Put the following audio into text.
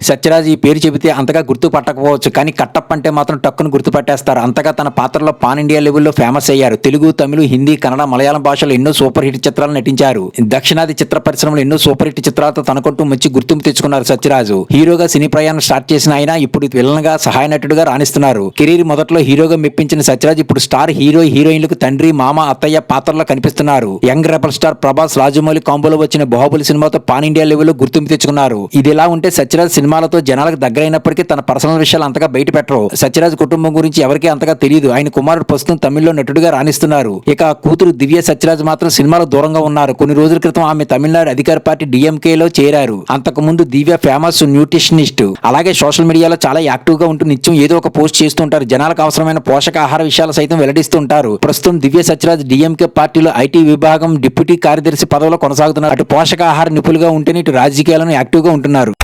సత్యరాజ్ ఈ పేరు చెబితే అంతగా గుర్తు పట్టకపోవచ్చు కానీ కట్టప్ప అంటే మాత్రం టక్కును గుర్తుపట్టేస్తారు. అంతగా తన పాత్రలో పాన్ ఇండియా లెవెల్లో ఫేమస్ అయ్యారు. తెలుగు తమిళ హిందీ కన్నడ మలయాళం భాషలో ఎన్నో సూపర్ హిట్ చిత్రాలు నటించారు. దక్షిణాది చిత్ర పరిశ్రమలో ఎన్నో సూపర్ హిట్ చిత్రాలతో తనకుంటూ మంచి గుర్తింపు తెచ్చుకున్నారు సత్యరాజు. హీరోగా సినీ ప్రయాణం స్టార్ట్ చేసిన ఆయన ఇప్పుడు విలన్గా సహాయ నటుడుగా రాణిస్తున్నారు. కెరీర్ మొదట్లో హీరోగా మెప్పించిన సత్యరాజ్ ఇప్పుడు స్టార్ హీరో హీరోయిన్లకు తండ్రి మామ అత్తయ్య పాత్రలో కనిపిస్తున్నారు. Young rebel star Prabhas Rajamouli కాంబోలో వచ్చిన బాహుబలి సినిమాతో పాన్ ఇండియా లెవెల్లో గుర్తింపు తెచ్చుకున్నారు. ఇదిలా ఉంటే సత్యరాజ్ సినిమాలతో జనాలకు దగ్గరైనప్పటికీ తన పర్సనల్ విషయాలు అంతగా బయట పెట్టరు. సత్యరాజ్ కుటుంబం గురించి ఎవరికీ అంతగా తెలియదు ఆయన కుమారుడు ప్రస్తుతం తమిళ్ళో నటుడుగా రాణిస్తున్నారు. ఇక కూతురు దివ్య సత్యరాజ్ మాత్రం సినిమాలో దూరంగా ఉన్నారు. కొన్ని రోజుల క్రితం ఆమె తమిళనాడు అధికార పార్టీ డిఎంకే లో చేరారు. అంతకు ముందు దివ్య ఫేమస్ న్యూట్రిషనిస్ట్. అలాగే సోషల్ మీడియాలో చాలా యాక్టివ్గా ఉంటూ నిత్యం ఏదో ఒక పోస్ట్ చేస్తూ ఉంటారు. జనాలకు అవసరమైన పోషకాహార విషయాలు సైతం వెల్లడిస్తుంటారు ప్రస్తుతం దివ్య సత్యరాజ్ డిఎంకే పార్టీలో ఐటీ విభాగం డిప్యూటీ కార్యదర్శి పదవిలో కొనసాగుతున్నారు. అటు పోషకాహార నిపుణులుగా ఉంటేనే ఇటు రాజకీయాలను యాక్టివ్గా ఉంటున్నారు.